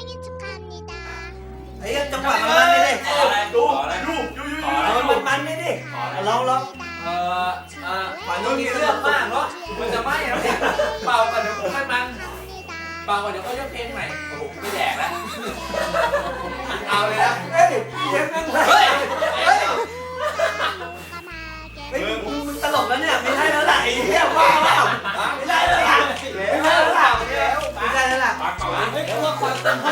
생일 축하합니다. ไอ้ยจังหวะมันมันดิ ขออะไร ดู ขออะไร ดูยูยู ขอ ยู อะไร เอามันมันดิดิลองลอง เอ่อเอ่อฝันต้องมีเรื่องมากเนาะมันจะไหม้แล้วเนี่ยเป่าก่อนเดี๋ยวไม่มัน 감사합니다. เป่าก่อนเดี๋ยวก็ยกเพลงใหม่โอ้โหไม่แดกแล้วเอาเลยนะ เฮ้ยเย็นนั่ง เฮ้ย เฮ้ย 건강하게 เฮ้ยมึงมึงตลกแล้วเนี่ยไม่ใช่แล้วล่ะไอ้เหี้ยบ้าเปล่าไม่ใช่แล้วล่ะไม่ใช่แล้วล่ะไม่ใช่แล้วล่ะ ปากเป่านะ เฮ้ยกูว่าความเต็มห้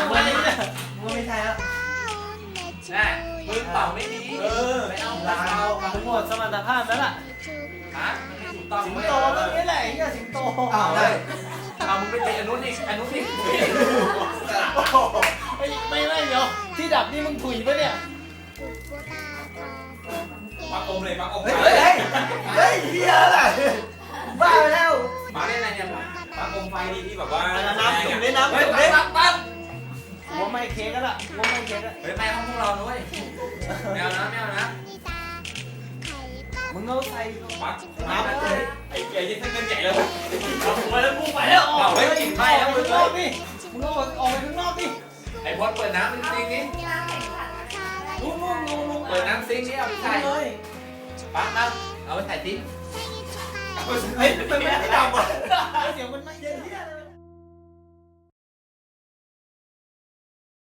เป่าไม่ดีเออไม่เอาลาเป่าเอาหมดสมรรถภาพแล้วล่ะฮะมันไม่ถูกต้องสิงเว้ยโตก็นี่แหละไอ้เหี้ยสิงโตอ้าวได้เอามึงไปเตะอันนู้นอีกอันนู้นอีกไม่ไม่ไม่เดี๋ยวที่ดับนี่มึงถุยปะเนี่ยปักอมเลยปักอมเฮ้ยเฮ้ยเฮ้ยเหี้ยอะไรบ้าไปแล้วมาเล่นอะไรเนี่ยปักอมไฟนี่ที่แบบว่าน้ำจุ่มได้น้ำเฮ้ยจุ่มปั๊ได้บ ปั๊บหัวไม่เค้กแล้วล่ะหัวไม่เค้กแล้วเฮ้ยแม่ห้องพวกเราด้วยไม่เอานะไม่เอานะมึงเอาใส่ปักน้ำน้ำเลยไอ้ใหญ่ยิ่งเส้นใหญ่เลยเอาไปแล้วกูไปแล้วเอาเฮ้ยกลิ่นไหม้แล้วมึงข้างนอกดิมึงเอาออกไปข้างนอกดิไอ้พอดเปิดน้ำเป็นซิงนี่นู่นนู่นนู่นนู่นเปิดน้ำซิงนี่เอาไปใส่เลยปั๊บนะเอาไปใส่ซิงเฮ้ยมันไม่ได้ดำอะ